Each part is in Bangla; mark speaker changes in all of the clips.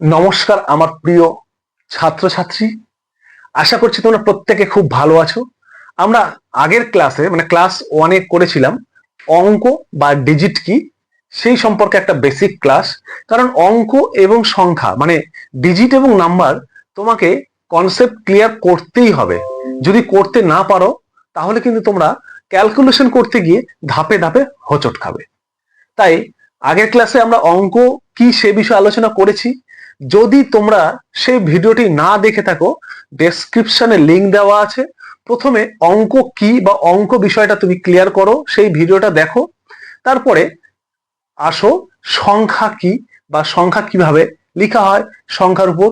Speaker 1: নমস্কার আমার প্রিয় ছাত্রছাত্রী। আশা করছি তোমরা প্রত্যেকে খুব ভালো আছো। আমরা আগের ক্লাসে মানে ক্লাস ওয়ানে করেছিলাম, অঙ্ক বা ডিজিট কি, সেই সম্পর্কে একটা বেসিক ক্লাস কারণ অঙ্ক এবং সংখ্যা মানে ডিজিট এবং নাম্বার তোমাকে কনসেপ্ট ক্লিয়ার করতেই হবে। যদি করতে না পারো, তাহলে কিন্তু তোমরা ক্যালকুলেশন করতে গিয়ে ধাপে ধাপে হোঁচট খাবে। তাই আগের ক্লাসে আমরা অঙ্ক কি সে বিষয়ে আলোচনা করেছি যদি তোমরা সেই ভিডিওটি না দেখে থাকো ডেসক্রিপশনে লিঙ্ক দেওয়া আছে। প্রথমে অঙ্ক কি বা অঙ্ক বিষয়টা তুমি ক্লিয়ার করো, সেই ভিডিওটা দেখো। তারপরে আসো, সংখ্যা কি বা সংখ্যা কীভাবে লেখা হয়, সংখ্যার উপর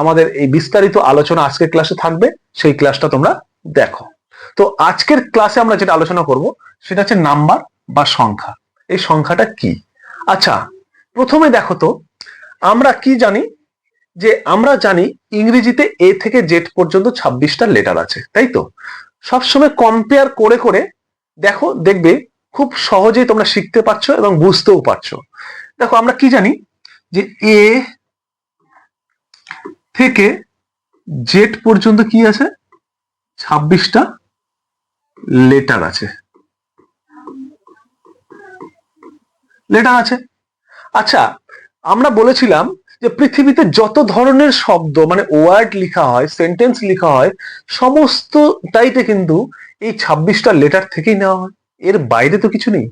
Speaker 1: আমাদের এই বিস্তারিত আলোচনা আজকের ক্লাসে থাকবে, সেই ক্লাসটা তোমরা দেখো। তো আজকের ক্লাসে আমরা যেটা আলোচনা করব, সেটা হচ্ছে নাম্বার বা সংখ্যা। এই সংখ্যাটা কি? আচ্ছা প্রথমে দেখো তো আমরা কি জানি? যে আমরা জানি ইংরেজিতে এ থেকে জেড পর্যন্ত ছাব্বিশটা লেটার আছে, তাই তো? সবসময় কম্পেয়ার করে করে দেখো, দেখবে খুব সহজেই তোমরা শিখতে পারছ এবং বুঝতেও পারছ। দেখো, আমরা কি জানি? যে এ থেকে জেড পর্যন্ত কি আছে? ছাব্বিশটা লেটার আছে। লেটার আছে। আচ্ছা আমরা বলেছিলাম যে পৃথিবীতে যত ধরনের শব্দ মানে ওয়ার্ড লেখা হয় সেন্টেন্স লেখা হয় সমস্ত সমস্তটাইতে কিন্তু এই ছাব্বিশটা লেটার থেকেই নেওয়া হয়। এর বাইরে তো কিছু নেই।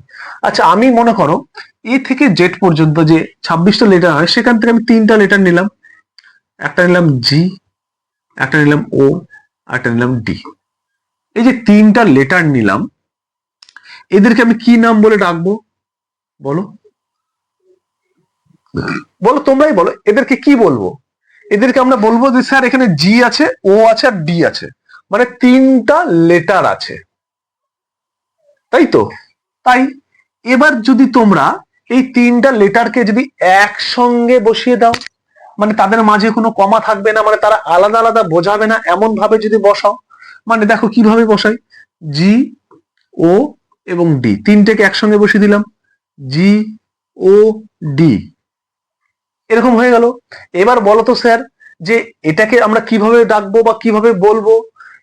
Speaker 1: আচ্ছা আমি মনে করো, এ থেকে জেড পর্যন্ত যে ছাব্বিশটা লেটার হয়, সেখান থেকে আমি তিনটা লেটার নিলাম। একটা নিলাম জি একটা নিলাম ও একটা নিলাম ডি এই যে তিনটা লেটার নিলাম, এদেরকে আমি কি নাম বলে ডাকবো? বলো। বলো, তোমরাই বলো, এদেরকে কি বলব? এদেরকে আমরা বলব যে, স্যার, এখানে জি আছে ও আছে, আর ডি আছে। মানে তিনটা লেটার আছে। তাই তো? তাই এবার যদি তোমরা এই তিনটা লেটারকে যদি একসঙ্গে বসিয়ে দাও মানে তাদের মাঝে কোনো কমা থাকবে না মানে তারা আলাদা আলাদা বোঝাবে না, এমন ভাবে যদি বসাও মানে দেখো কীভাবে বসাই। জি ও এবং ডি তিনটেকে একসঙ্গে বসিয়ে দিলাম। জি ও ডি এরকম হয়ে গেল। এবার বলো তো স্যার, যে এটাকে আমরা কীভাবে ডাকবো বা কীভাবে বলব?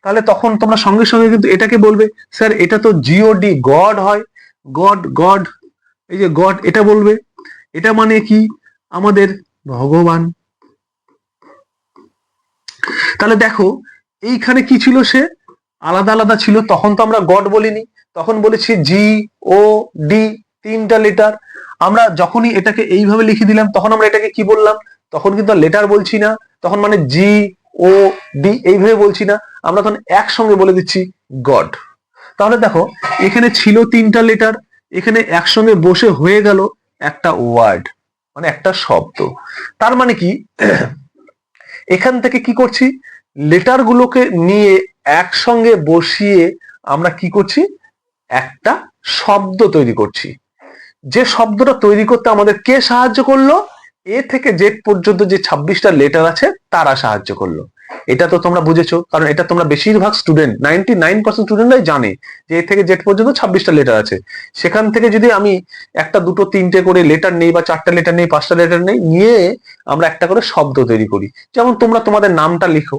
Speaker 1: তাহলে তখন তোমরা সঙ্গে সঙ্গে কিন্তু এটাকে বলবে। স্যার, এটা তো জিওডি গড হয়। গড গড এই যে গড এটা বলবে। এটা মানে কি? আমাদের ভগবান। তাহলে দেখো, এইখানে কি ছিল সে? আলাদা আলাদা ছিল। তখন তো আমরা গড বলিনি। তখন বলেছি জি ও ডি তিনটা লেটার আমরা যখনই এটাকে এইভাবে লিখে দিলাম, তখন আমরা এটাকে কি বললাম? তখন কিন্তু লেটার বলছি না, তখন মানে জি ও ডি এইভাবে বলছি না, আমরা তখন একসঙ্গে বলে দিচ্ছি গড তাহলে দেখো, এখানে ছিল তিনটা লেটার এখানে একসঙ্গে বসে হয়ে গেল একটা ওয়ার্ড মানে একটা শব্দ। তার মানে কি? এখান থেকে কি করছি? লেটার গুলোকে নিয়ে একসঙ্গে বসিয়ে আমরা কি করছি? একটা শব্দ তৈরি করছি। যে শব্দটা তৈরি করতে আমাদের কে সাহায্য করল? এ থেকে জেড পর্যন্ত যে ছাব্বিশটা লেটার আছে, তারা সাহায্য করল। এটা তো তোমরা বুঝেছ, কারণ এটা তোমরা বেশিরভাগ স্টুডেন্ট নাইনটি নাইন পার্সেন্ট স্টুডেন্টরাই জানে যে এ থেকে জেড পর্যন্ত ছাব্বিশটা লেটার আছে। সেখান থেকে যদি আমি একটা, দুটো, তিনটে করে লেটার নেই বা চারটা লেটার নেই, পাঁচটা লেটার নেই, নিয়ে আমরা একটা করে শব্দ তৈরি করি। যেমন তোমরা তোমাদের নামটা লিখো।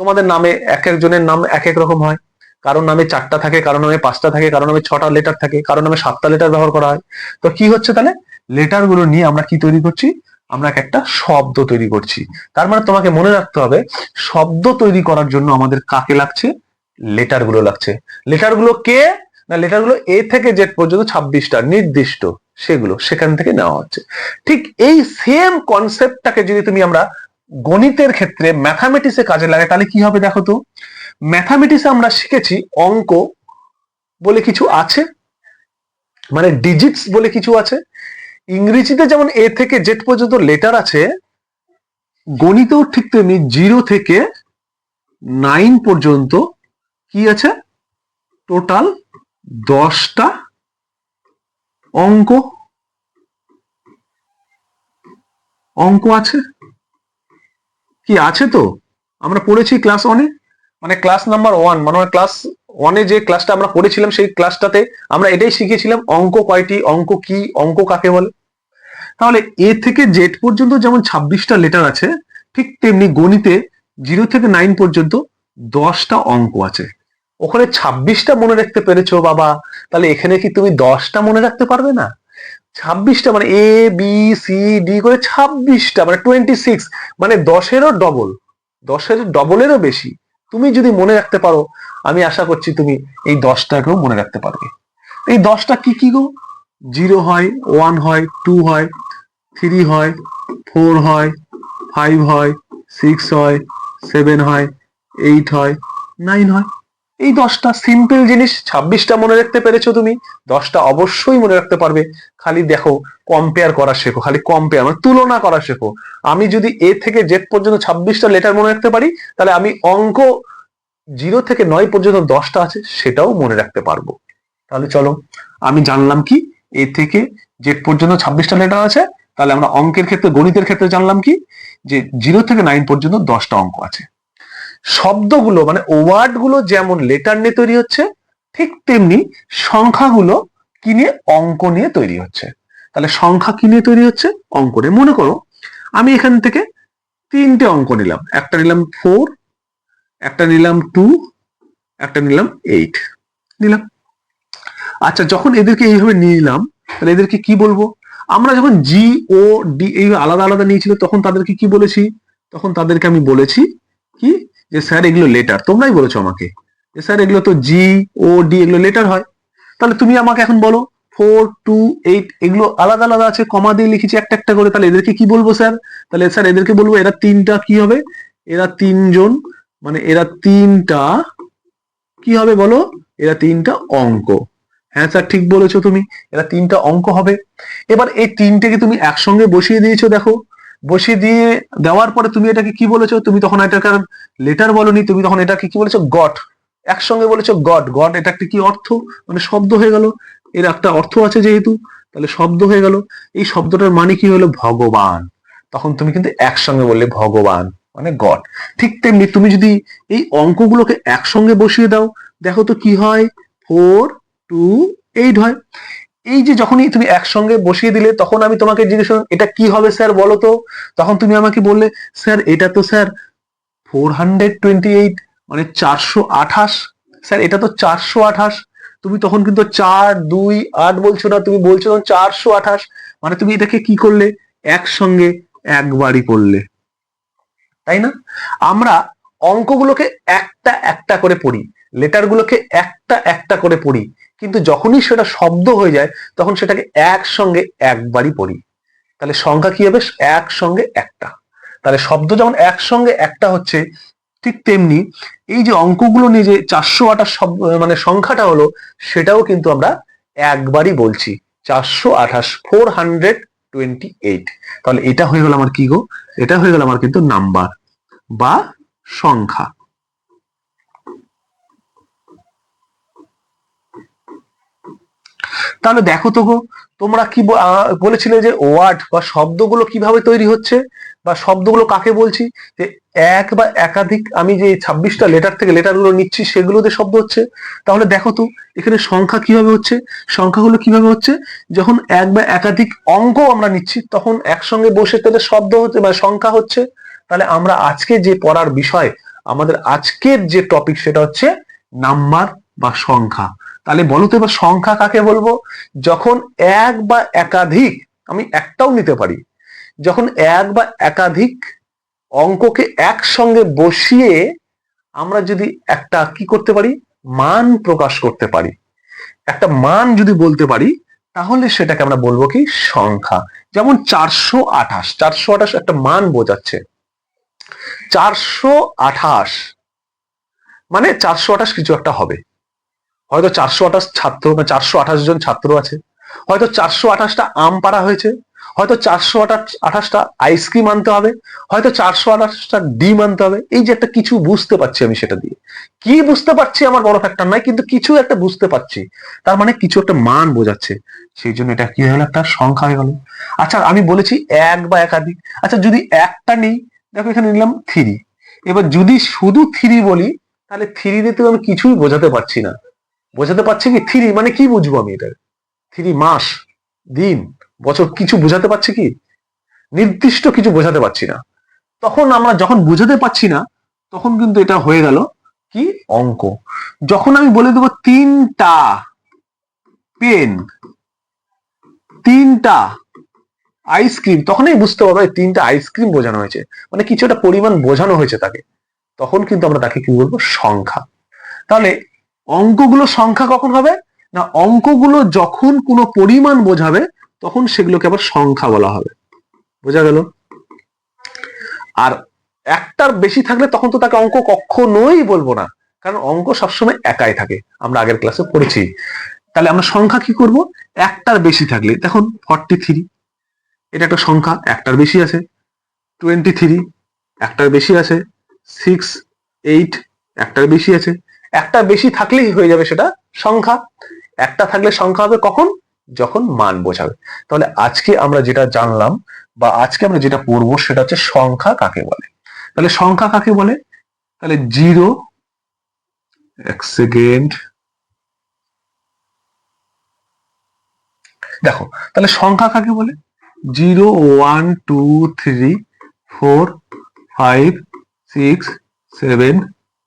Speaker 1: তোমাদের নামে এক একজনের নাম এক এক রকম হয়। কারোর নামে চারটা থাকে, কারোর নামে পাঁচটা থাকে, কারোর নামে ছটা লেটার থাকে, কারোর নামে সাতটা লেটার ব্যবহার করা হয়। তো কি হচ্ছে তাহলে? লেটারগুলো নিয়ে আমরা কি তৈরি করছি? আমরা একটা শব্দ তৈরি করছি। তার মানে তোমাকে মনে রাখতে হবে, শব্দ তৈরি করার জন্য আমাদের কাকে লাগছে? লেটারগুলো লাগছে। লেটারগুলো কে? না লেটারগুলো এ থেকে জেড পর্যন্ত ছাব্বিশটা নির্দিষ্ট। সেগুলো সেখান থেকে নেওয়া হচ্ছে। ঠিক এই সেম কনসেপ্টটাকে যদি তুমি আমরা গণিতের ক্ষেত্রে ম্যাথামেটিক্সে কাজে লাগে, তাহলে কি হবে দেখো তো? ম্যাথামেটিক্সে আমরা শিখেছি অঙ্ক বলে কিছু আছে মানে ডিজিটস বলে কিছু আছে। ইংরেজিতে যেমন এ থেকে জেড পর্যন্ত লেটার আছে, গণিতেও ঠিক তেমনি জিরো থেকে নাইন পর্যন্ত কি আছে? টোটাল দশটা অঙ্ক। অঙ্ক আছে। কি আছে তো? আমরা পড়েছি ক্লাস ওয়ানে মানে ক্লাস নাম্বার ওয়ান মানে ক্লাস ওয়ানে যে ক্লাসটা আমরা পড়েছিলাম, সেই ক্লাসটাতে আমরা এটাই শিখেছিলাম অঙ্ক কয়টি, অঙ্ক কি, অঙ্ক কাকে বলে? তাহলে এ থেকে জেড পর্যন্ত যেমন ছাব্বিশটা লেটার আছে, ঠিক তেমনি গণিতে জিরো থেকে নাইন পর্যন্ত দশটা অঙ্ক আছে। ওখানে ছাব্বিশটা মনে রাখতে পেরেছ বাবা। তাহলে এখানে কি তুমি দশটা মনে রাখতে পারবে না? ছাব্বিশটা মানে এ বি সি ডি করে ছাব্বিশটা মানে টোয়েন্টি সিক্স মানে দশেরও ডবল দশের ডবলেরও বেশি। তুমি যদি মনে রাখতে পারো, আমি আশা করছি তুমি এই দশটাকেও মনে রাখতে পারবে। এই দশটা কি কি গো? জিরো হয় ওয়ান হয় টু হয় থ্রি হয় ফোর হয় ফাইভ হয় সিক্স হয় সেভেন হয় এইট হয় নাইন হয়। এই দশটা সিম্পল জিনিস ছাব্বিশটা মনে রাখতে পেরেছ তুমি? দশটা অবশ্যই মনে রাখতে পারবে। খালি দেখো কম্পেয়ার করা শেখো, খালি কম্পেয়ার মানে তুলনা করা শেখো। আমি যদি এ থেকে জেড পর্যন্ত ছাব্বিশটা লেটার মনে রাখতে পারি, তাহলে আমি অঙ্ক জিরো থেকে নয় পর্যন্ত দশটা আছে, সেটাও মনে রাখতে পারব। তাহলে চলো, আমি জানলাম কি? এ থেকে জেড পর্যন্ত ছাব্বিশটা লেটার আছে, তাহলে আমরা অঙ্কের ক্ষেত্রে, গণিতের ক্ষেত্রে জানলাম কি? যে জিরো থেকে নাইন পর্যন্ত দশটা অঙ্ক আছে। শব্দগুলো মানে ওয়ার্ডগুলো যেমন লেটার নিয়ে তৈরি হচ্ছে, ঠিক তেমনি সংখ্যাগুলো কি নিয়ে? অঙ্ক নিয়ে তৈরি হচ্ছে। তাহলে সংখ্যা কি নিয়ে তৈরি হচ্ছে? অঙ্ক নিয়ে। মনে করো, আমি এখান থেকে তিনটে অঙ্ক নিলাম। একটা নিলাম ফোর একটা নিলাম টু একটা নিলাম এইট নিলাম। আচ্ছা যখন এদেরকে এইভাবে নিলাম, তাহলে এদেরকে কি বলব? আমরা যখন জি ও ডি এই আলাদা আলাদা নিয়েছিল, তখন তাদেরকে কি বলেছি? তখন তাদেরকে আমি বলেছি কি? যে স্যার এগুলো লেটার তোমরাই বলেছ আমাকে। যে স্যার এগুলো তো জি ও ডি এগুলো লেটার হয়। তাহলে তুমি আমাকে এখন বলো ফোর টু এইট এগুলো আলাদা আলাদা আছে কমা দিয়ে লিখেছি একটা একটা করে, তাহলে এদেরকে কি বলব স্যার? তাহলে স্যার এদেরকে বলব, এরা তিনটা কি হবে? এরা তিনজন মানে এরা তিনটা, কি হবে বলো? এরা তিনটা অঙ্ক। হ্যাঁ স্যার, ঠিক বলেছ তুমি, এরা তিনটা অঙ্ক হবে। এবার এই তিনটেকে তুমি একসঙ্গে বসিয়ে দিয়েছ, দেখো। বসিয়ে দিয়ে দেওয়ার পরে তুমি এটাকে কি বলেছ? তুমি তখন এটাকে লেটার বলনি, তুমি তখন এটাকে কি বলেছ? গট একসঙ্গে বলেছ গড গড এটা একটা কি অর্থ? মানে শব্দ হয়ে গেল। এর একটা অর্থ আছে যেহেতু, তাহলে শব্দ হয়ে গেল। এই শব্দটার মানে কি হলো? ভগবান। তখন তুমি কিন্তু একসঙ্গে বললে ভগবান মানে গড ঠিক তেমনি তুমি যদি এই অঙ্কগুলোকে একসঙ্গে বসিয়ে দাও, দেখো তো কি হয়? ফোর টু এইট হয়। এই যে যখনই তুমি একসঙ্গে বসিয়ে দিলে, তখন আমি তোমাকে জিজ্ঞেস করলাম, এটা কি হবে স্যার বলো তো? তখন তুমি আমাকে বললে, স্যার, এটা তো sir four hundred twenty eight মানে চারশো আঠাশ। স্যার, এটা তো চারশো আঠাশ। তুমি তখন কিন্তু চার, দুই, আট বলছো না, তুমি বলছো তখন চারশো আঠাশ। মানে তুমি এটাকে কি করলে? একসঙ্গে একবারই করলে। তাই না? আমরা অঙ্কগুলোকে একটা একটা করে পড়ি, লেটারগুলোকে একটা একটা করে পড়ি। কিন্তু যখনই সেটা শব্দ হয়ে যায়, তখন সেটাকে একসঙ্গে একবারই পড়ি। তাহলে সংখ্যা কি হবে? একসঙ্গে একটা। তাহলে শব্দ যেমন একসঙ্গে একটা হচ্ছে, ঠিক তেমনি এই যে অঙ্কগুলো নিয়ে যে চারশো আঠাশ মানে সংখ্যাটা হলো, সেটাও কিন্তু আমরা একবারই বলছি। চারশো আঠাশ ফোর হান্ড্রেড টোয়েন্টি এইট তাহলে এটা হয়ে গেল আমার কি গো? এটা হয়ে গেল আমার কিন্তু নাম্বার বা সংখ্যা। তাহলে দেখো তো গো, তোমরা কি বলেছিলে যে ওয়ার্ড বা শব্দগুলো কীভাবে তৈরি হচ্ছে? বা শব্দগুলো কাকে বলছি? যে এক বা একাধিক, আমি যে ছাব্বিশটা লেটার থেকে লেটারগুলো নিচ্ছি, সেগুলোতে শব্দ হচ্ছে। তাহলে দেখো তো, এখানে সংখ্যা কীভাবে হচ্ছে? সংখ্যাগুলো কীভাবে হচ্ছে? যখন এক বা একাধিক অঙ্ক আমরা নিচ্ছি, তখন একসঙ্গে বসে তাহলে শব্দ হচ্ছে বা সংখ্যা হচ্ছে। তাহলে আমরা আজকে যে পড়ার বিষয়, আমাদের আজকের যে টপিক সেটা হচ্ছে নাম্বার বা সংখ্যা। তাহলে বলো তো এবার সংখ্যা কাকে বলব? যখন এক বা একাধিক, আমি একটাও নিতে পারি, যখন এক বা একাধিক অঙ্ককে একসঙ্গে বসিয়ে আমরা যদি একটা কি করতে পারি? মান প্রকাশ করতে পারি। একটা মান যদি বলতে পারি, তাহলে সেটাকে আমরা বলব কি? সংখ্যা। যেমন চারশো আঠাশ চারশো আঠাশ একটা মান বোঝাচ্ছে। চারশো আঠাশ মানে চারশো আঠাশ কিছু একটা হবে। হয়তো চারশো আঠাশ ছাত্র বা চারশো আঠাশ জন ছাত্র আছে। হয়তো চারশো আঠাশটা আম পাড়া হয়েছে। হয়তো চারশো আঠাশ, আঠাশটা আইসক্রিম আনতে হবে। হয়তো চারশো আঠাশটা ডিম আনতে হবে। এই যে একটা কিছু বুঝতে পারছি আমি সেটা দিয়ে। কি বুঝতে পারছি আমার বড় ফ্যাক্টর নাই কিন্তু কিছু একটা বুঝতে পারছি। তার মানে কিছু একটা মান বোঝাচ্ছে। সেই জন্য এটা কি হলো? একটা সংখ্যা হয়ে গেল। আচ্ছা আমি বলেছি এক বা একাধিক। আচ্ছা যদি একটা নেই, দেখো এখানে নিলাম থ্রি এবার যদি শুধু থ্রি বলি, তাহলে থ্রি দিয়ে তো আমি কিছুই বোঝাতে পারছি না। বোঝাতে পারছি কি? থ্রি মানে কি বুঝব আমি এটা থ্রি মাস, দিন, বছর, কিছু বোঝাতে পারছি কি? নির্দিষ্ট কিছু বোঝাতে পারছি না। তখন আমরা যখন বোঝাতে পারছি না, তখন কিন্তু এটা হয়ে গেল কি? অঙ্ক। যখন আমি বলে দেবো তিনটা পেন, তিনটা আইসক্রিম, তখনই বুঝতে পারব তিনটা আইসক্রিম বোঝানো হয়েছে। মানে কিছু একটা পরিমাণ বোঝানো হয়েছে তাকে। তখন কিন্তু আমরা তাকে কি বলব? সংখ্যা। তাহলে অঙ্কগুলো সংখ্যা কখন হবে? না, অঙ্কগুলো যখন কোনো পরিমাণ বোঝাবে, তখন সেগুলোকে আবার সংখ্যা বলা হবে। বোঝা গেল? আর একটার বেশি থাকলে তখন তো তাকে অঙ্ক কখনোই বলব না। কারণ অঙ্ক সবসময় একাই থাকে। আমরা আগের ক্লাসে পড়েছি। তাহলে আমরা সংখ্যা কি করব? একটার বেশি থাকলে, দেখুন ফর্টি থ্রি এটা একটা সংখ্যা, একটার বেশি আছে। টোয়েন্টি থ্রি একটার বেশি আছে। সিক্স এইট একটার বেশি আছে। একটা বেশি থাকলেই হয়ে যাবে সেটা সংখ্যা। একটা থাকলে সংখ্যা হবে কখন? যখন মান বোঝাবে। তাহলে আজকে আমরা যেটা জানলাম বা আজকে আমরা যেটা পড়ব সেটা হচ্ছে সংখ্যা কাকে বলে? তাহলে সংখ্যা কাকে বলে? তাহলে জিরো, এক সেকেন্ড। দেখো, তাহলে সংখ্যা কাকে বলে? Zero, one, two, three, four, five, six, seven,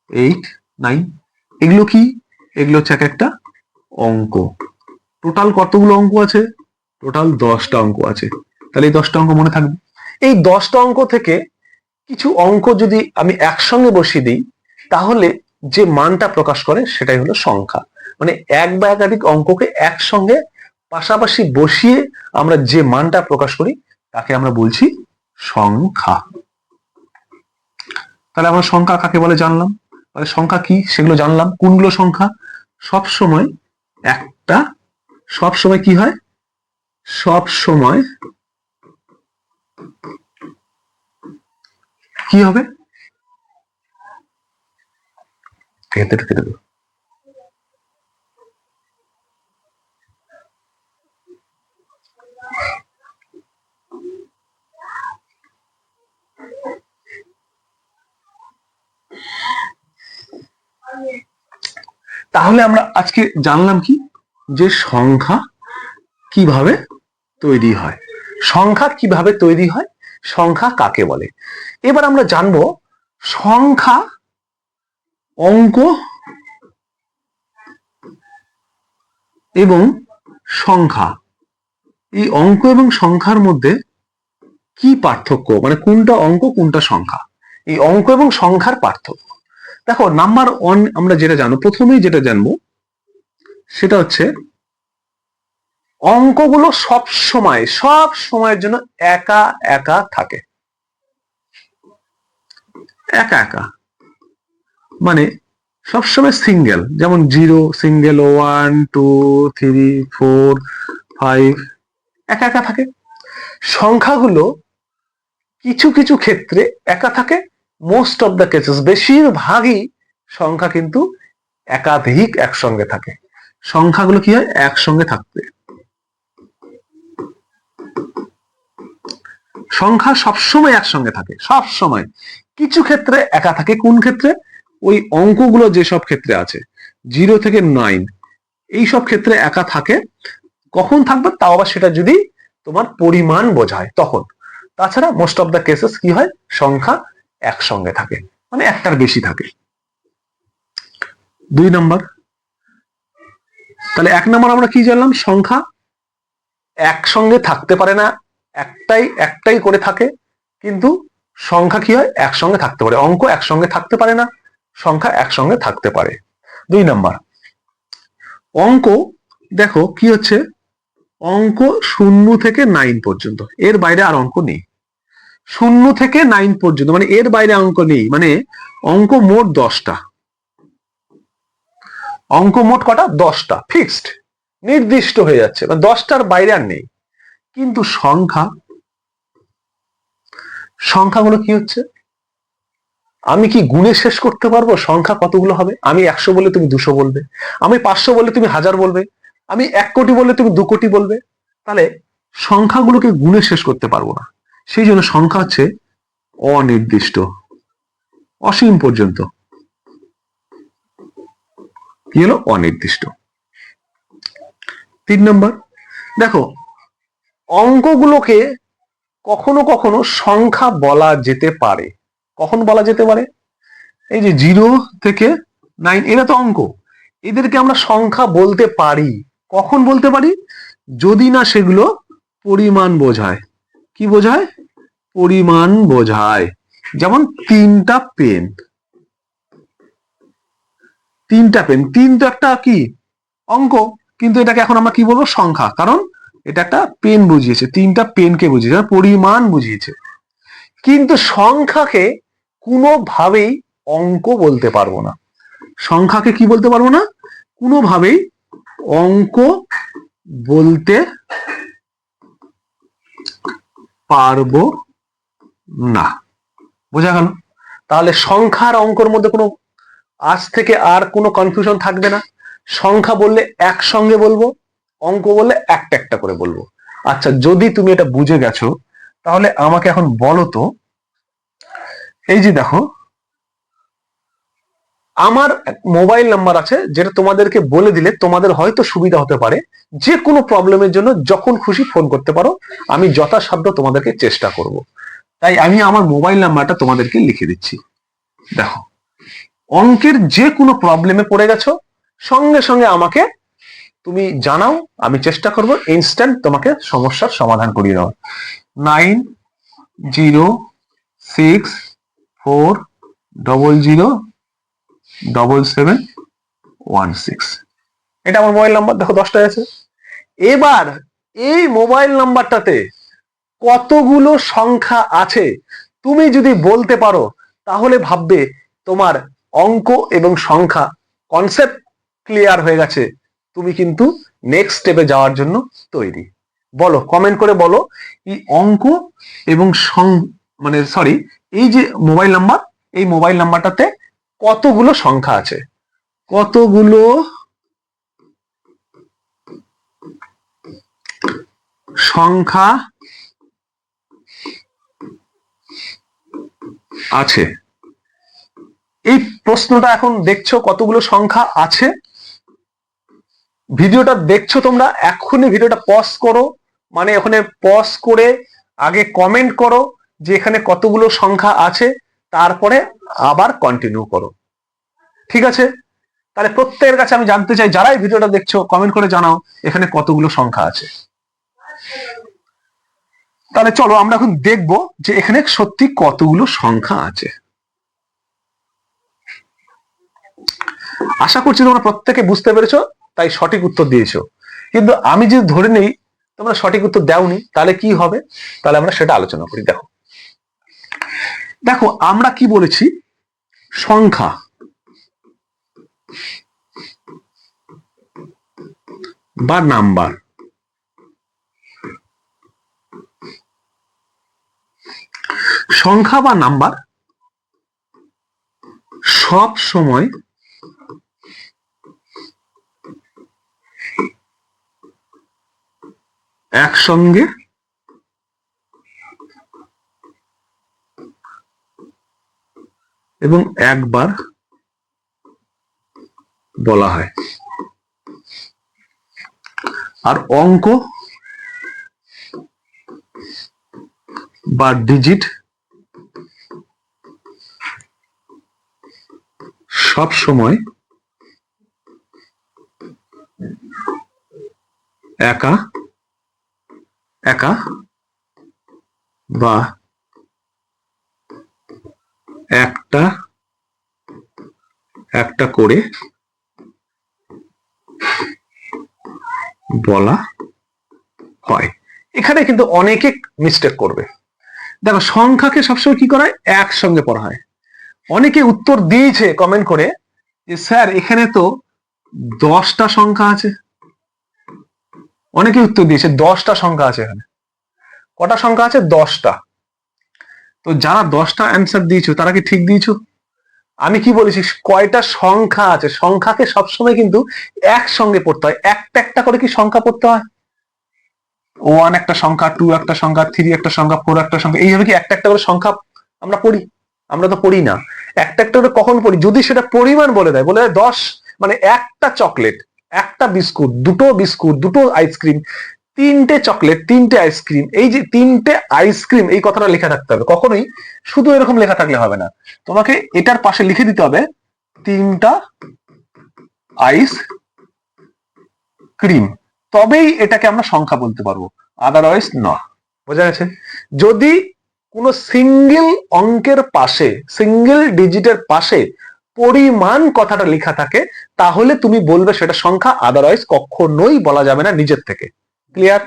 Speaker 1: eight, nine এগুলো কি? এগুলো হচ্ছে এক একটা অঙ্ক। টোটাল কতগুলো অঙ্ক আছে? টোটাল দশটা অঙ্ক আছে। তাহলে এই দশটা অঙ্ক মনে থাকবে। এই দশটা অঙ্ক থেকে কিছু অঙ্ক যদি আমি একসঙ্গে বসিয়ে দিই, তাহলে যে মানটা প্রকাশ করে সেটাই হলো সংখ্যা। মানে এক বা একাধিক অঙ্ককে একসঙ্গে পাশাপাশি বসিয়ে আমরা যে মানটা প্রকাশ করি, তাকে আমরা বলছি সংখ্যা। তাহলে আমরা সংখ্যা কাকে বলে জানলাম? সংখ্যা কি সেগুলো জানলাম। কোনগুলো সংখ্যা? সব সময় একটা সব সময় কি হয়? সব সময় কি হবে? কেটে দেবো তাহলে আমরা আজকে জানলাম কি? যে সংখ্যা কীভাবে তৈরি হয়। সংখ্যা কীভাবে তৈরি হয়? সংখ্যা কাকে বলে? এবার আমরা জানব সংখ্যা অঙ্ক এবং সংখ্যা। এই অঙ্ক এবং সংখ্যার মধ্যে কি পার্থক্য? মানে কোনটা অঙ্ক, কোনটা সংখ্যা? এই অঙ্ক এবং সংখ্যার পার্থক্য। দেখো নাম্বার ওয়ান আমরা যেটা জানো প্রথমেই যেটা জানব, সেটা হচ্ছে অঙ্কগুলো সব সময়, সব সময়ের জন্য একা একা থাকে। একা একা। মানে সবসময় সিঙ্গেল যেমন zero single one two three four five একা একা থাকে। সংখ্যাগুলো কিছু কিছু ক্ষেত্রে একা থাকে মোস্ট অফ দ্য কেসেস বেশিরভাগই সংখ্যা কিন্তু একাধিক একসঙ্গে থাকে। সংখ্যাগুলো কি হয়? একসঙ্গে থাকবে সংখ্যা সবসময় একসঙ্গে থাকে সব সময় কিছু ক্ষেত্রে একা থাকে, কোন ক্ষেত্রে? ওই অঙ্কগুলো যেসব ক্ষেত্রে আছে জিরো থেকে নাইন এই সব ক্ষেত্রে একা থাকে। কখন থাকবে? তাও আবার সেটা যদি তোমার পরিমাণ বোঝায়, তখন। তাছাড়া মোস্ট অফ দ্য কেসেস কি হয়? সংখ্যা একসঙ্গে থাকে মানে একটার বেশি থাকে। দুই নম্বর, তাহলে এক নম্বর আমরা কি জানলাম? সংখ্যা একসঙ্গে থাকতে পারে না, একটাই একটাই করে থাকে, কিন্তু সংখ্যা কি হয়? একসঙ্গে থাকতে পারে, অঙ্ক একসঙ্গে থাকতে পারে না, সংখ্যা একসঙ্গে থাকতে পারে। দুই নাম্বার, অঙ্ক, দেখো কি হচ্ছে? অঙ্ক শূন্য থেকে নাইন পর্যন্ত, এর বাইরে আর অঙ্ক নেই। শূন্য থেকে নাইন পর্যন্ত মানে এর বাইরে অঙ্ক নেই মানে অঙ্ক মোট দশটা। অঙ্ক মোট কটা? দশটা ফিক্সড নির্দিষ্ট হয়ে যাচ্ছে মানে দশটার বাইরে আর নেই। কিন্তু সংখ্যা, সংখ্যাগুলো কি হচ্ছে? আমি কি গুণে শেষ করতে পারব? সংখ্যা কতগুলো হবে? আমি একশো বলে তুমি দুশো বলবে। আমি পাঁচশো বলে তুমি হাজার বলবে। আমি এক কোটি বললে তুমি দু কোটি বলবে। তাহলে সংখ্যাগুলোকে গুণে শেষ করতে পারব না। সেই জন্য সংখ্যা হচ্ছে অনির্দিষ্ট, অসীম পর্যন্ত। কি হলো? অনির্দিষ্ট। তিন নম্বর, দেখো, অঙ্কগুলোকে কখনো কখনো সংখ্যা বলা যেতে পারে। কখন বলা যেতে পারে? এই যে জিরো থেকে নাইন এরা তো অঙ্ক। এদেরকে আমরা সংখ্যা বলতে পারি। কখন বলতে পারি? যদি না সেগুলো পরিমাণ বোঝায়। কি বোঝায়? পরিমাণ বোঝায়। যেমন তিনটা পেন। তিনটা পেন। তিন তো একটা কি? অঙ্ক। কিন্তু এটাকে এখন আমরা কি বলব? সংখ্যা। কারণ এটা একটা পেন বুঝিয়েছে। তিনটা পেনকে বুঝিয়েছে। পরিমাণ বুঝিয়েছে। কিন্তু সংখ্যাকে কোনোভাবেই অঙ্ক বলতে পারব না। সংখ্যাকে কি বলতে পারব না? কোনোভাবেই অঙ্ক বলতে পারব না। বোঝা গেল? তাহলে সংখ্যার অঙ্কর মধ্যে কোনো আজ থেকে আর কোনো কনফিউশন থাকবে না। সংখ্যা বললে একসঙ্গে বলব, অঙ্ক বললে একটা একটা করে বলব। আচ্ছা যদি তুমি এটা বুঝে গেছো, তাহলে আমাকে এখন বলো তো। এই যে দেখো আমার মোবাইল নাম্বার আছে, যেটা তোমাদেরকে বলে দিলে তোমাদের হয়তো সুবিধা হতে পারে। যে কোনো প্রবলেমের জন্য যখন খুশি ফোন করতে পারো, আমি যথাসাধ্য তোমাদেরকে চেষ্টা করব। তাই আমি আমার মোবাইল নাম্বারটা তোমাদেরকে লিখে দিচ্ছি। দেখো, অঙ্কের যে কোনো প্রবলেমে পড়ে গেছো, সঙ্গে সঙ্গে আমাকে তুমি জানাও, আমি চেষ্টা করব ইনস্ট্যান্ট তোমাকে সমস্যার সমাধান করিয়ে দেওয়ার। Nine zero six four double zero double seven one six এটা আমার মোবাইল নাম্বার দেখো দশটায় আছে। এবার এই মোবাইল নাম্বারটাতে কতগুলো সংখ্যা আছে, তুমি যদি বলতে পারো, তাহলে ভাববে তোমার অঙ্ক এবং সংখ্যা কনসেপ্ট ক্লিয়ার হয়ে গেছে। তুমি কিন্তু নেক্সট স্টেপে যাওয়ার জন্য তৈরি। বলো কমেন্ট করে বলো, এই অঙ্ক এবং সং মানে সরি এই যে মোবাইল নাম্বার এই মোবাইল নাম্বারটাতে কতগুলো সংখ্যা আছে? কতগুলো? সংখ্যা আছে। এই প্রশ্নটা এখন দেখছ কতগুলো সংখ্যা আছে? ভিডিওটা দেখছ তোমরা এখনই ভিডিওটা পজ করো। মানে ওখানে পজ করে আগে কমেন্ট করো যে এখানে কতগুলো সংখ্যা আছে। তারপরে আবার কন্টিনিউ করো। ঠিক আছে? তাহলে প্রত্যেকের কাছে আমি জানতে চাই, যারাই ভিডিওটা দেখছ কমেন্ট করে জানাও, এখানে কতগুলো সংখ্যা আছে। তাহলে চলো আমরা এখন দেখব যে এখানে সত্যি কতগুলো সংখ্যা আছে। আশা করছি তোমরা প্রত্যেকে বুঝতে পেরেছ, তাই সঠিক উত্তর দিয়েছ। কিন্তু আমি যদি ধরে নেই, তোমরা সঠিক উত্তর দাওনি, তাহলে কি হবে? তাহলে আমরা সেটা আলোচনা করি, দেখো। দেখো আমরা কি বলেছি? সংখ্যা। বা নাম্বার। সংখ্যা বা নাম্বার সব সময় একসঙ্গে এবং একবার বলা হয়। আর অঙ্ক বা ডিজিট সব সময় একা একা বা একটা একটা করে বলা হয়। এখানে কিন্তু অনেকে মিস্টেক করবে। দেখো, সংখ্যাকে সবসময় কি করা হয়? একসঙ্গে পড়া হয়। অনেকে উত্তর দিয়েছে কমেন্ট করে যে, স্যার, এখানে তো দশটা সংখ্যা আছে। অনেকে উত্তর দিয়েছে, দশটা সংখ্যা আছে এখানে। কটা সংখ্যা আছে? দশটা। তো যারা দশটা অ্যান্সার দিয়েছ, তারা কি ঠিক দিয়েছ? আমি কি বলেছি, কয়টা সংখ্যা আছে? সংখ্যাকে সবসময় কিন্তু একসঙ্গে পড়তে হয়। একটা একটা করে কি সংখ্যা পড়তে হয়? ওয়ান একটা সংখ্যা টু একটা সংখ্যা থ্রি একটা সংখ্যা ফোর একটা সংখ্যা, এইভাবে কি একটা একটা করে সংখ্যা আমরা পড়ি? আমরা তো পড়ি না। একটা একটা করে কখন পড়ি? যদি সেটা পরিমাণ বলে দেয় বলে দেয় দশ মানে একটা চকলেট একটা বিস্কুট, দুটো বিস্কুট, দুটো আইসক্রিম তিনটে চকলেট, তিনটে আইসক্রিম এই যে তিনটে আইসক্রিম এই কথাটা লেখা থাকতে হবে। কখনোই শুধু এরকম লেখা থাকলে হবে না। তোমাকে এটার পাশে লিখে দিতে হবে, তিনটা আইস ক্রিম তবেই এটাকে আমরা সংখ্যা বলতে পারব। আদারওয়াইজ না বোঝা গেছে? যদি কোনো সিঙ্গেল অঙ্কের পাশে সিঙ্গেল ডিজিটের পাশে পরিমাণ কথাটা লেখা থাকে, তাহলে তুমি বলবে সেটা সংখ্যা আদারওয়াইজ কখনোই বলা যাবে না নিজের থেকে। ক্লিয়ার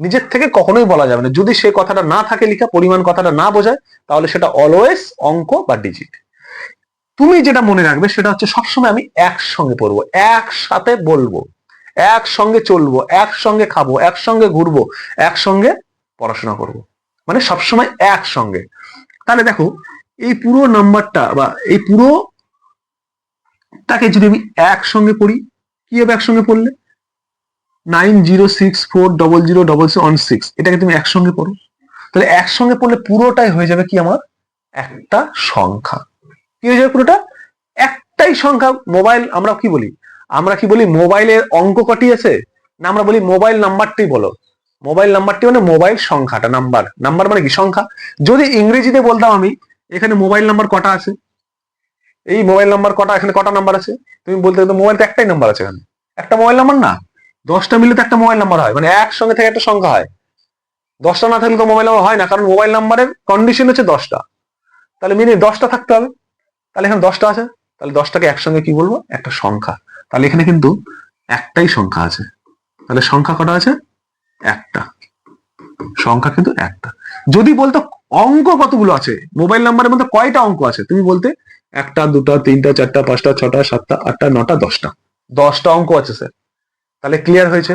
Speaker 1: নিজের থেকে কখনোই বলা যাবে না। যদি সে কথাটা না থাকে, লেখা পরিমাণ কথাটা না বোঝায়, তাহলে সেটা অলওয়েজ অঙ্ক বা ডিজিট তুমি যেটা মনে রাখবে, সেটা হচ্ছে সবসময় আমি একসঙ্গে পড়ব, একসাথে বলব, একসঙ্গে চলবো, একসঙ্গে খাব, একসঙ্গে ঘুরবো, একসঙ্গে পড়াশোনা করব। মানে সবসময় একসঙ্গে। তাহলে দেখো, এই পুরো নাম্বারটা বা এই পুরো তাকে যদি আমি একসঙ্গে পড়ি, কি হবে একসঙ্গে পড়লে? Nine zero six four double zero double one six এটাকে তুমি একসঙ্গে পড়ো। তাহলে একসঙ্গে পড়লে পুরোটাই হয়ে যাবে কি আমার? একটা সংখ্যা। কি হয়ে যাবে পুরোটা? একটাই সংখ্যা। মোবাইল আমরা কি বলি? আমরা কি বলি মোবাইলের অঙ্ক কটি আছে? না, আমরা বলি মোবাইল নাম্বারটি বলো। মোবাইল নাম্বারটি মানে মোবাইল সংখ্যাটা, নাম্বার। নাম্বার মানে কি? সংখ্যা। যদি ইংরেজিতে বলতাম আমি, এখানে মোবাইল নাম্বার কটা আছে? এই মোবাইল নাম্বার কটা, এখানে কটা নাম্বার আছে? তুমি বলতে মোবাইল তো একটাই নাম্বার আছে এখানে। একটা মোবাইল নাম্বার না? দশটা মিলে তো একটা মোবাইল নাম্বার হয় মানে একসঙ্গে থেকে একটা সংখ্যা হয়। দশটা না থাকলে তো মোবাইল নাম্বার হয় না, কারণ মোবাইল নাম্বারের কন্ডিশন হচ্ছে দশটা। তাহলে মিনিট দশটা থাকতে হবে। তাহলে এখানে দশটা আছে। তাহলে দশটাকে একসঙ্গে কি বলব? একটা সংখ্যা। তাহলে এখানে কিন্তু একটাই সংখ্যা আছে। তাহলে সংখ্যা কটা আছে? একটা। সংখ্যা কিন্তু একটা। যদি বলতো অঙ্ক কতগুলো আছে? মোবাইল নাম্বারের মধ্যে কয়টা অঙ্ক আছে? তুমি বলতে একটা, দুটা, তিনটা, চারটা, পাঁচটা, ছটা, সাতটা, আটটা, নটা, দশটা। দশটা অঙ্ক আছে স্যার তাহলে ক্লিয়ার হয়েছে।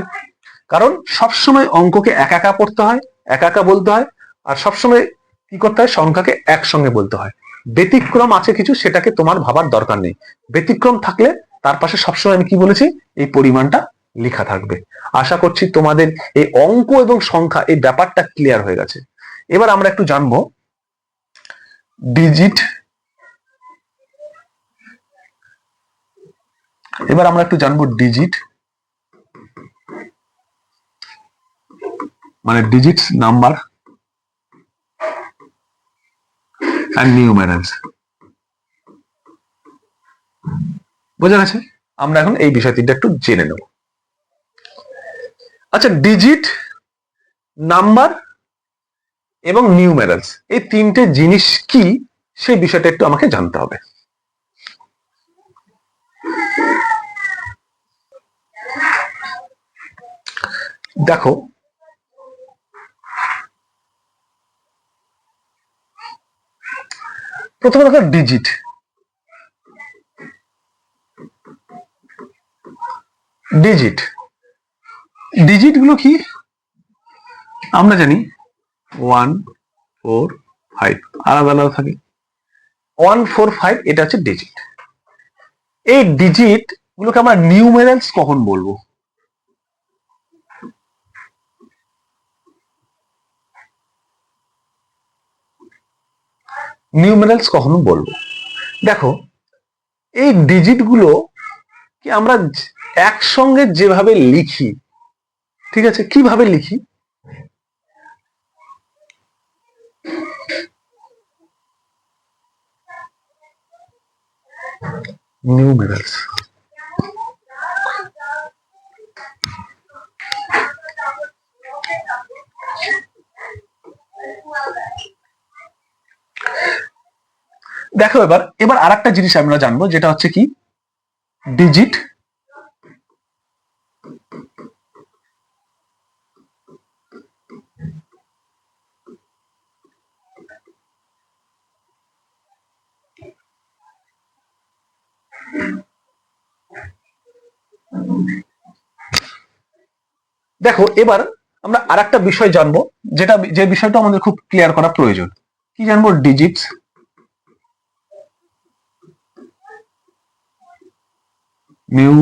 Speaker 1: কারণ সবসময় অঙ্ককে একা একা পড়তে হয়, একা একা বলতে হয়, আর সবসময় কি করতে হয়, সংখ্যাকে একসঙ্গে বলতে হয়। ব্যতিক্রম আছে কিছু, সেটাকে তোমার ভাবার দরকার নেই। ব্যতিক্রম থাকলে তার পাশে সবসময় আমি কি বলেছি, এই পরিমাণটা লেখা থাকবে। আশা করছি তোমাদের এই অঙ্ক এবং সংখ্যা, এই ব্যাপারটা ক্লিয়ার হয়ে গেছে। এবার আমরা একটু জানব ডিজিট এবার আমরা একটু জানব digit digits number and numerals বোঝা গেছে? আমরা এখন এই বিষয় তিনটা একটু জেনে নেব। আচ্ছা ডিজিট নাম্বার এবং নিউ নিউমেরালস এই তিনটে জিনিস কি? সেই বিষয়টা একটু আমাকে জানতে হবে। দেখো প্রথমে দেখো ডিজিট ডিজিট ডিজিটগুলো কি? আমরা জানি ওয়ান ফোর ফাইভ আলাদা আলাদা থাকে। ওয়ান ফোর ফাইভ এটা হচ্ছে ডিজিট এই ডিজিট গুলোকে আমরা নিউমেরালস কখন বলব? নিউমেরালস কখনো বলব। দেখো, এই ডিজিটগুলো কি আমরা একসঙ্গে যেভাবে লিখি, ঠিক আছে, কীভাবে লিখি? নিউমেরালস দেখো এবার এবার আরেকটা জিনিস আমরা জানব, যেটা হচ্ছে কি? ডিজিট দেখো, এবার আমরা আরেকটা বিষয় জানব, যেটা, যে বিষয়টা আমাদের খুব ক্লিয়ার করা প্রয়োজন। কি জানব? ডিজিটস নিউ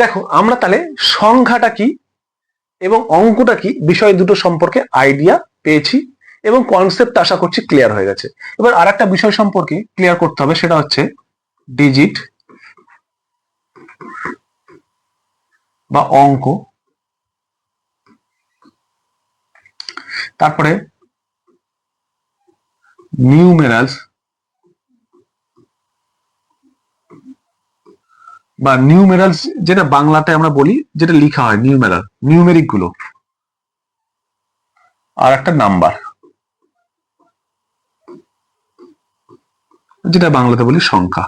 Speaker 1: দেখো, আমরা তাহলে সংখ্যাটা কি এবং অঙ্কটা কি বিষয় দুটো সম্পর্কে আইডিয়া পেয়েছি এবং কনসেপ্ট আশা করছি ক্লিয়ার হয়ে গেছে। এবার আর একটা বিষয় সম্পর্কে ক্লিয়ার করতে হবে, সেটা হচ্ছে ডিজিট বা অঙ্ক। তারপরে নিউমেরালস বা নিউমেরালস যেটা বাংলাতে আমরা বলি, যেটা লেখা হয় নিউমেরাল নিউমেরিকগুলো। আর একটা নাম্বার যেটা বাংলাতে বলি সংখ্যা।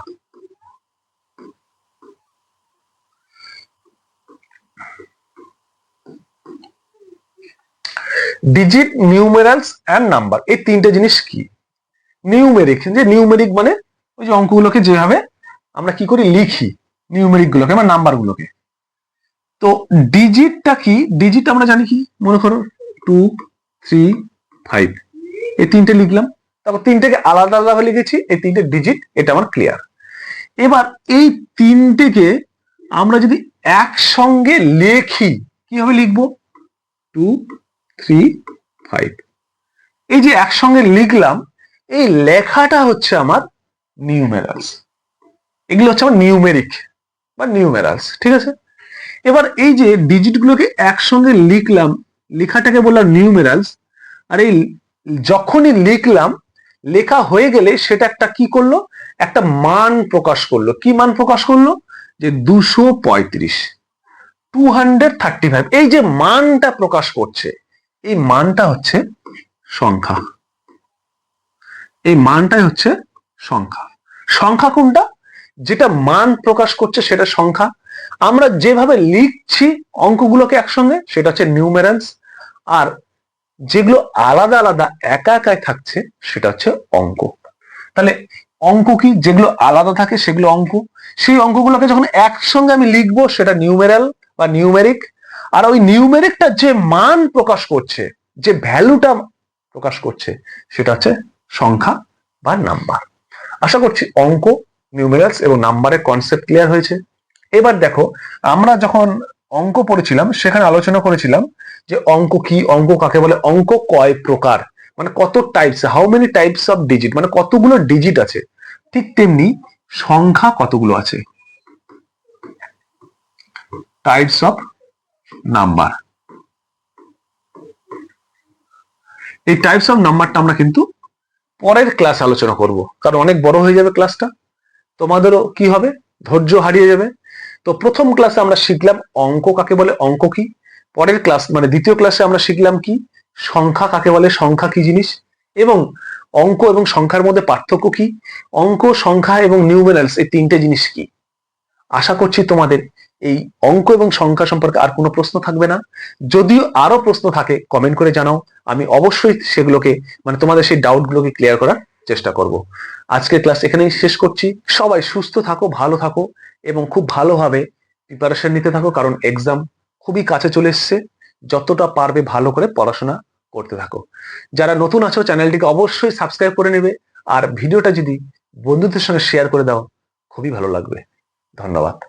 Speaker 1: ডিজিট নিউমেরালস অ্যান্ড নাম্বার এই তিনটে জিনিস কি? নিউমেরিক যে নিউমেরিক মানে ওই যে অঙ্কগুলোকে যেভাবে আমরা কি করি? লিখি নিউমেরিক গুলোকে বা নাম্বার গুলোকে। তো ডিজিটটা কি? ডিজিট আমরা জানি কি? মনে করো টু থ্রি ফাইভ এই তিনটে লিখলাম। তারপর তিনটেকে আলাদা আলাদা লিখেছি। এই তিনটে ডিজিট এটা আমার ক্লিয়ার এবার এই তিনটেকে আমরা যদি একসঙ্গে লেখি, কীভাবে লিখব? টু থ্রি ফাইভ এই যে একসঙ্গে লিখলাম, এই লেখাটা হচ্ছে আমার নিউমেরালস এগুলো হচ্ছে আমার নিউমেরিক বা নিউমেরালস ঠিক আছে? এবার এই যে ডিজিটগুলোকে একসঙ্গে লিখলাম, লেখাটাকে বললাম নিউমেরালস আর এই যখনই লিখলাম, লেখা হয়ে গেলে সেটা একটা কি করল? একটা মান প্রকাশ করল। কি মান প্রকাশ করল? যে দুশো পঁয়ত্রিশ টু হান্ড্রেড থার্টি ফাইভ এই যে মানটা প্রকাশ করছে এই মানটা হচ্ছে সংখ্যা। এই মানটাই হচ্ছে সংখ্যা। সংখ্যা কোনটা? যেটা মান প্রকাশ করছে সেটা সংখ্যা। আমরা যেভাবে লিখছি অঙ্কগুলোকে একসঙ্গে, সেটা হচ্ছে নিউমেরালস আর যেগুলো আলাদা আলাদা একা একাই থাকছে, সেটা হচ্ছে অঙ্ক। তাহলে অঙ্ক কি? যেগুলো আলাদা থাকে সেগুলো অঙ্ক। সেই অঙ্কগুলোকে যখন একসঙ্গে আমি লিখব, সেটা নিউমেরাল বা নিউমেরিক আর ওই নিউমেরিকটা যে মান প্রকাশ করছে, যে ভ্যালুটা প্রকাশ করছে, সেটা হচ্ছে সংখ্যা বা নাম্বার। আশা করছি অঙ্ক নিউমেরালস এবং নাম্বারের কনসেপ্ট ক্লিয়ার হয়েছে। এবার দেখো, আমরা যখন অঙ্ক পড়েছিলাম, সেখানে আলোচনা করেছিলাম যে অঙ্ক কি, অঙ্ক কাকে বলে, অঙ্ক কয় প্রকার? মানে কত types how many types of digit মানে কতগুলো ডিজিট আছে? ঠিক তেমনি সংখ্যা কতগুলো আছে? Types of number. এই টাইপস অফ নাম্বারটা আমরা কিন্তু পরের ক্লাস আলোচনা করব। কারণ অনেক বড় হয়ে যাবে ক্লাসটা তোমাদেরও কি হবে? ধৈর্য হারিয়ে যাবে। তো প্রথম ক্লাসে আমরা শিখলাম অঙ্ক কাকে বলে, অঙ্ক কি? পরের ক্লাস মানে দ্বিতীয় ক্লাসে আমরা শিখলাম কি? সংখ্যা কাকে বলে, সংখ্যা কি জিনিস? এবং অঙ্ক এবং সংখ্যার মধ্যে পার্থক্য কি? অঙ্ক, সংখ্যা এবং নিউমেরালস এই তিনটে জিনিস কি? আশা করছি তোমাদের এই অঙ্ক এবং সংখ্যা সম্পর্কে আর কোনো প্রশ্ন থাকবে না। যদিও আরও প্রশ্ন থাকে কমেন্ট করে জানাও। আমি অবশ্যই সেগুলোকে মানে তোমাদের সেই ডাউটগুলোকে ক্লিয়ার করার চেষ্টা করব। আজকের ক্লাস এখানেই শেষ করছি। সবাই সুস্থ থাকো, ভালো থাকো এবং খুব ভালোভাবে প্রিপারেশন নিতে থাকো, কারণ এক্সাম খুবই কাছে চলে এসছে। যতটা পারবে ভালো করে পড়াশোনা করতে থাকো। যারা নতুন আছো, চ্যানেলটিকে অবশ্যই সাবস্ক্রাইব করে নেবে। আর ভিডিওটা যদি বন্ধুদের সঙ্গে শেয়ার করে দাও, খুবই ভালো লাগবে। ধন্যবাদ।